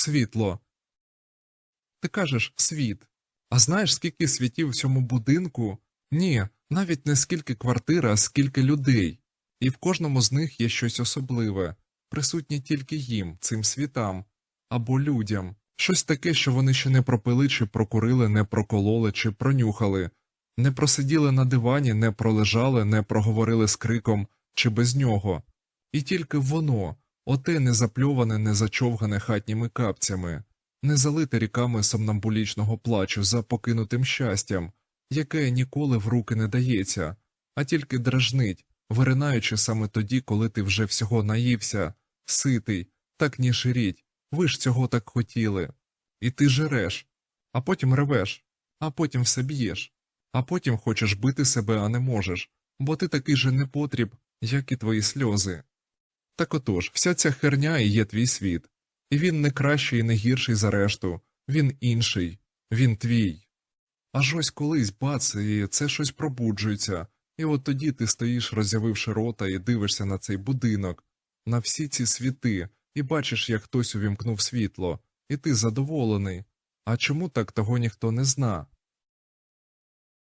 світло. Ти кажеш світ. А знаєш, скільки світів в цьому будинку? Ні, навіть не скільки квартир, а скільки людей. І в кожному з них є щось особливе, присутнє тільки їм, цим світам, або людям, щось таке, що вони ще не пропили, чи прокурили, не прокололи, чи пронюхали, не просиділи на дивані, не пролежали, не проговорили з криком, чи без нього. І тільки воно, оте незапльоване, незачовгане хатніми капцями, не залите ріками сомнамбулічного плачу за покинутим щастям, яке ніколи в руки не дається, а тільки дражнить, виринаючи саме тоді, коли ти вже всього наївся, ситий, так ні жиріть, ви ж цього так хотіли. І ти жереш, а потім ревеш, а потім все б'єш, а потім хочеш бити себе, а не можеш, бо ти такий же непотріб, як і твої сльози. Так отож, вся ця херня і є твій світ. І він не кращий і не гірший за решту, він інший, він твій. Аж ось колись бац, і це щось пробуджується, і от тоді ти стоїш, роззявивши рота, і дивишся на цей будинок, на всі ці світи, і бачиш, як хтось увімкнув світло, і ти задоволений. А чому так того ніхто не зна?